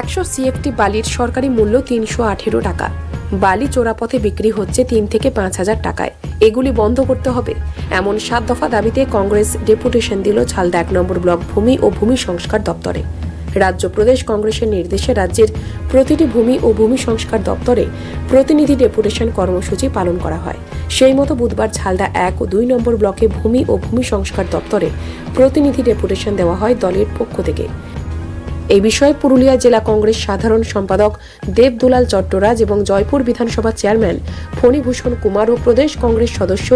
একশো সিএফটি বালির সরকারি মূল্য তিনশো আঠেরো টাকা। বালি চোরাপথে বিক্রি হচ্ছে তিন থেকে পাঁচ হাজার টাকায়। এগুলি বন্ধ করতে হবে। এমন সাত দফা দাবিতে কংগ্রেস ডেপুটেশন দিল ঝালদা এক নম্বর ব্লক ভূমি ও ভূমি সংস্কার দপ্তরে। রাজ্য প্রদেশ কংগ্রেসের নির্দেশে রাজ্যের প্রতিটি ভূমি ও ভূমি সংস্কার দপ্তরে প্রতিনিধি ডেপুটেশন কর্মসূচি পালন করা হয়। সেই মতো বুধবার ঝালদা এক ও দুই নম্বর ব্লকে ভূমি ও ভূমি সংস্কার দপ্তরে প্রতিনিধি ডেপুটেশন দেওয়া হয় দলের পক্ষ থেকে। এই বিষয়ে পুরুলিয়া জেলা কংগ্রেস সাধারণ সম্পাদক দেব দুলাল চট্টরাজ এবং জয়পুর বিধানসভা চেয়ারম্যান ফণীভূষণ কুমার ও প্রদেশ কংগ্রেস সদস্য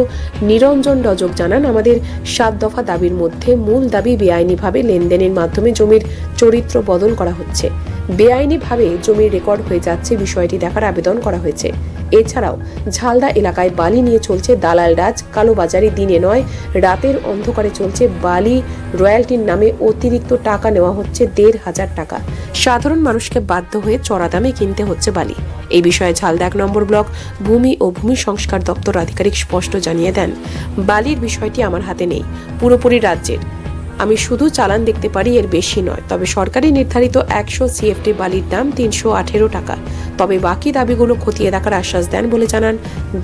নিরঞ্জন রজক জানান, আমাদের সাত দফা দাবির মধ্যে মূল দাবি বেআইনিভাবে লেনদেনের মাধ্যমে জমির চরিত্র বদল করা হচ্ছে। বেআইনিভাবে জমির রেকর্ড হয়ে যাচ্ছে, বিষয়টি দেখার আবেদন করা হয়েছে। এছাড়াও, ঝালদা এলাকায় বালি নিয়ে চলছে দালাল রাজ, কালোবাজারি দিনে নয়, রাতের অন্ধকারে চলছে বালি। রয়্যালটির নামে অতিরিক্ত টাকা নেওয়া হচ্ছে দেড় হাজার টাকা। সাধারণ মানুষকে বাধ্য হয়ে চড়া দামে কিনতে হচ্ছে বালি। এই বিষয়ে ঝালদা এক নম্বর ব্লক, ভূমি ও ভূমি সংস্কার দপ্তর আধিকারিক স্পষ্ট জানিয়ে দেন, বালির বিষয়টি আমার হাতে নেই, পুরোপুরি রাজ্যের। আমি শুধু চালান দেখতে পারি, এর বেশি নয়। তবে সরকারি নির্ধারিত একশো সিএফটি বালির দাম তিনশো আঠেরো টাকা। তবে বাকি দাবিগুলো খতিয়ে দেখার আশ্বাস দেন বলে জানান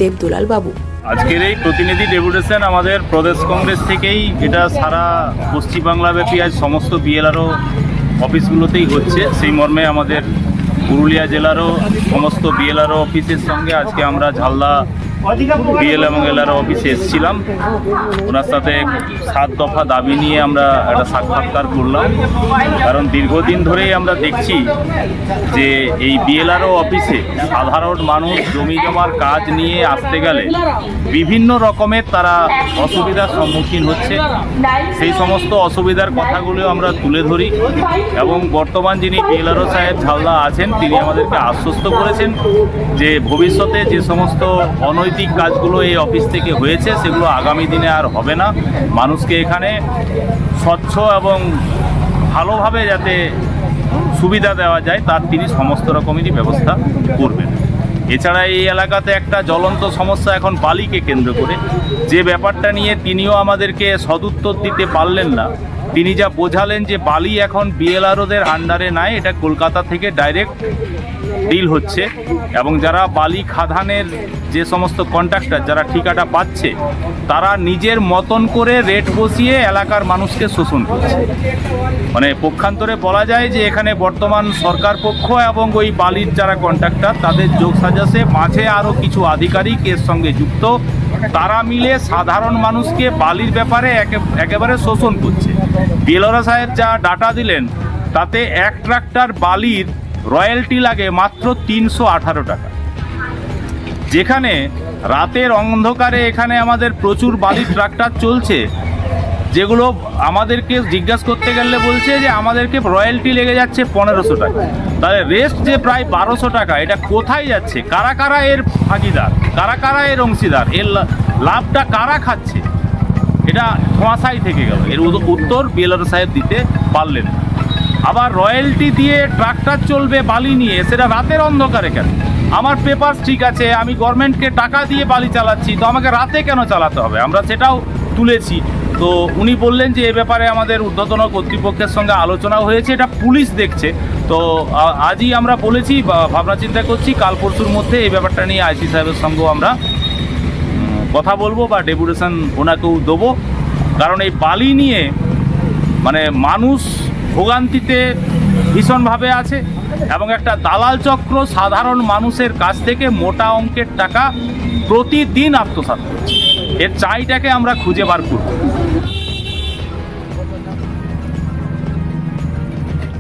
দেবদুলাল বাবু। আজকের এই প্রতিনিধি ডেপুটেশন আমাদের প্রদেশ কংগ্রেস থেকেই এটা সারা পশ্চিমবাংলাব্যাপী আজ সমস্ত বিএলআরও অফিসগুলোতেই হচ্ছে। সেই মর্মে আমাদের পুরুলিয়া জেলারও সমস্ত বিএলআরও অফিসের সঙ্গে আজকে আমরা ঝালদা বিএল এবং এলআরও অফিসে এসেছিলাম। ওনার সাথে সাত দফা দাবি নিয়ে আমরা একটা সাক্ষাৎকার করলাম। কারণ দীর্ঘদিন ধরেই আমরা দেখছি যে এই বিএলআরও অফিসে সাধারণ মানুষ জমি জমার কাজ নিয়ে আসতে গেলে বিভিন্ন রকমের তারা অসুবিধার সম্মুখীন হচ্ছে। সেই সমস্ত অসুবিধার কথাগুলো আমরা তুলে ধরি এবং বর্তমান যিনি বিএলআরও সাহেব ঝালদা আছেন, তিনি আমাদেরকে আশ্বস্ত করেছেন যে ভবিষ্যতে যে সমস্ত অনৈতিক কাজগুলো এই অফিস থেকে হয়েছে, সেগুলো আগামী দিনে আর হবে না। মানুষকে এখানে স্বচ্ছ এবং ভালোভাবে যাতে সুবিধা দেওয়া যায়, তার তিনি সমস্ত রকমেরই ব্যবস্থা করবেন। এছাড়া এই এলাকাতে একটা জ্বলন্ত সমস্যা এখন বালিকে কেন্দ্র করে। যে ব্যাপারটা নিয়ে তিনিও আমাদেরকে সদুত্তর দিতে পারলেন না তিনি যা বোঝালেন যে বালি এখন বিএলআরওদের আন্ডারে নাই, এটা কলকাতা থেকে ডাইরেক্ট ডিল হচ্ছে। এবং যারা বালি খাদানের যে সমস্ত কন্ট্রাক্টর, যারা ঠিকাটা পাচ্ছে, তারা নিজের মতন করে রেট বসিয়ে এলাকার মানুষকে শোষণ করছে। মানে পক্ষান্তরে বলা যায় যে এখানে বর্তমান সরকার পক্ষ এবং ওই বালির যারা কন্ট্রাক্টর, তাদের যোগ সাজাসে মাঝে আরও কিছু আধিকারিক এর সঙ্গে যুক্ত তারা মিলে সাধারণ মানুষকে বালির ব্যাপারে একে- একেবারে শোষণ করছে। বেলোরা সাহেব যা ডাটা দিলেন, তাতে এক ট্রাক্টর বালির রয়্যালটি লাগে মাত্র তিনশো আঠারো টাকা। যেখানে রাতের অন্ধকারে এখানে আমাদের প্রচুর বালির ট্রাক্টর চলছে যেগুলো আমাদেরকে জিজ্ঞাসা করতে গেলে বলছে যে আমাদেরকে রয়্যালটি লেগে যাচ্ছে পনেরোশো টাকা। তাহলে রেস্ট যে প্রায় বারোশো টাকা, এটা কোথায় যাচ্ছে? কারা কারা এর ভাগিদার? কারা কারা এর অংশীদার? এর লাভটা কারা খাচ্ছে? এটা ধোঁয়াশাই থেকে গেল। এর উত্তর বিএলআর সাহেব দিতে পারলেন। আবার রয়্যালটি দিয়ে ট্রাক্টর চলবে বালি নিয়ে, সেটা রাতের অন্ধকারে কেন? আমার পেপার ঠিক আছে, আমি গভর্নমেন্টকে টাকা দিয়ে বালি চালাচ্ছি, তো আমাকে রাতে কেন চালাতে হবে? আমরা সেটাও তুলেছি। তো উনি বললেন যে এ ব্যাপারে আমাদের ঊর্ধ্বতন কর্তৃপক্ষের সঙ্গে আলোচনাও হয়েছে, এটা পুলিশ দেখছে। তো আজই আমরা বলেছি ভাবনা চিন্তা করছি, কাল পরশুর মধ্যে এই ব্যাপারটা নিয়ে আইসি সাহেবের সঙ্গেও আমরা কথা বলব বা ডেপুটেশন ওনাকেও দেবো। কারণ এই বালি নিয়ে মানে মানুষ ভোগান্তিতে ভীষণভাবে আছে এবং একটা দালাল চক্র সাধারণ মানুষের কাছ থেকে মোটা অঙ্কের টাকা প্রতিদিন আত্মসাৎ করছে। এর চাইটাকে আমরা খুঁজে বার করব।